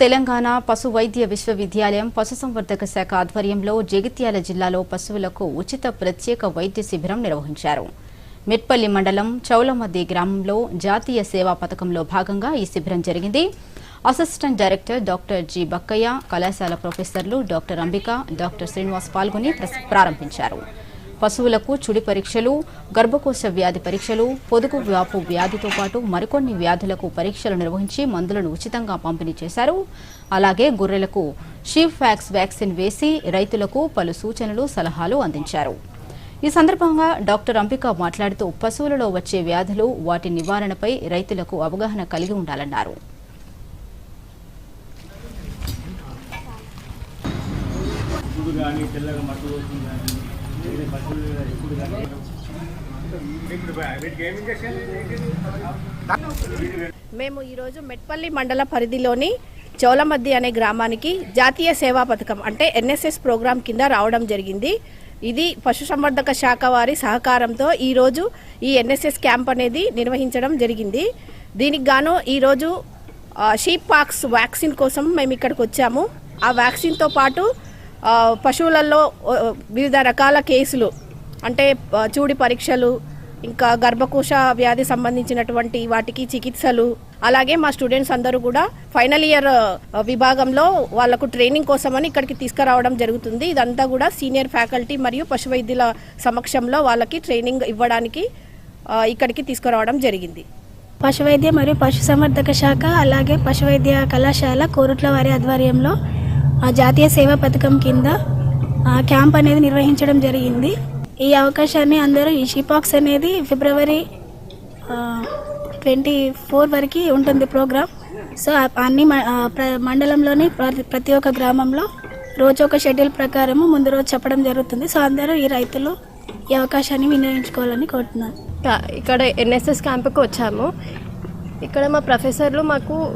తెలంగాణ పశు వైద్య విశ్వవిద్యాలయం పశుసంవర్ధక శాఖ ఆధ్వర్యంలో జగిత్యాల జిల్లాలో పశువులకు ఉచిత ప్రత్యేక వైద్య శిబిరం నిర్వహించారు. మిట్పల్లి మండలం చౌలమద్ది గ్రామంలో జాతీయ సేవా పథకంలో భాగంగా ఈ శిబిరం జరిగింది. Assistant director doctor G Bakkayya కళాశాల ప్రొఫెసర్లు డాక్టర్ అంబిక డాక్టర్ శ్రీనివాస్ పాల్గొని ప్రారంభించారు. పశువులకు చుడి పరీక్షలు గర్భకోశ వ్యాధి పరీక్షలు పొదుగు వ్యాపు వ్యాధితో పాటు మరికొన్ని వ్యాధులకు పరీక్షలు నిర్వహించి మందులను ఉచితంగా పంపిణీ చేశారు. అలాగే గొర్రెలకు షీఫ్యాక్స్ ఫ్యాక్స్ వ్యాక్సిన్ వేసి రైతులకు పలు సూచనలు సలహాలు అందించారు. ఈ సందర్భంగా డాక్టర్ అంబిక మాట్లాడుతూ పశువులలో వచ్చే వ్యాధులు వాటి నివారణపై రైతులకు అవగాహన కలిగి ఉండాలన్నారు. కానీ తెల్లగా మట్టు మేము ఈరోజు మెట్పల్లి మండల పరిధిలోని చౌలమద్ది అనే గ్రామానికి జాతీయ సేవా పథకం అంటే ఎన్ఎస్ఎస్ ప్రోగ్రాం కింద రావడం జరిగింది. ఇది పశుసంవర్ధక శాఖ వారి సహకారంతో ఈరోజు ఈ ఎన్ఎస్ఎస్ క్యాంప్ అనేది నిర్వహించడం జరిగింది. దీనికి గాను ఈరోజు షీప్ పాక్స్ వ్యాక్సిన్ కోసం మేము ఇక్కడికి వచ్చాము. ఆ వ్యాక్సిన్తో పాటు పశువులలో వివిధ రకాల కేసులు అంటే చూడి పరీక్షలు ఇంకా గర్భకోశ వ్యాధి సంబంధించినటువంటి వాటికి చికిత్సలు అలాగే మా స్టూడెంట్స్ అందరూ కూడా ఫైనల్ ఇయర్ విభాగంలో వాళ్ళకు ట్రైనింగ్ కోసమని ఇక్కడికి తీసుకురావడం జరుగుతుంది. ఇదంతా కూడా సీనియర్ ఫ్యాకల్టీ మరియు పశు వైద్యుల సమక్షంలో వాళ్ళకి ట్రైనింగ్ ఇవ్వడానికి ఇక్కడికి తీసుకురావడం జరిగింది. పశువైద్య మరియు పశుసంవర్ధక శాఖ అలాగే పశువైద్య కళాశాల కోరుట్ల వారి ఆధ్వర్యంలో జాతీయ సేవా పథకం కింద ఆ క్యాంప్ అనేది నిర్వహించడం జరిగింది. ఈ అవకాశాన్ని అందరూ ఈ షిపాక్స్ అనేది ఫిబ్రవరి ట్వంటీ ఫోర్ వరకు ఉంటుంది ప్రోగ్రామ్. సో అన్ని మ- ప్ర- మండలంలోని ప్రతి ప్రతి ఒక్క గ్రామంలో రోజు ఒక షెడ్యూల్ ప్రకారము ముందు రోజు చెప్పడం జరుగుతుంది. సో అందరూ ఈ రైతులు ఈ అవకాశాన్ని వినియోగించుకోవాలని కోరుతున్నాను. ఇక్కడ ఎన్ఎస్ఎస్ క్యాంప్కి వచ్చాము. ఇక్కడ మా ప్రొఫెసర్లు మాకు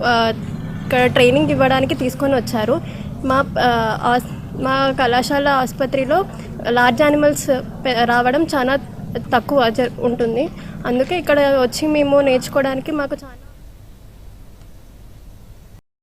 ఇక్కడ ట్రైనింగ్ ఇవ్వడానికి తీసుకొని వచ్చారు. మా ఆస్- మా కళాశాల ఆసుపత్రిలో లార్జ్ యానిమల్స్ రావడం చాలా తక్కువ ఉంటుంది. అందుకే ఇక్కడ వచ్చి మేము నేర్చుకోవడానికి మాకు చాలా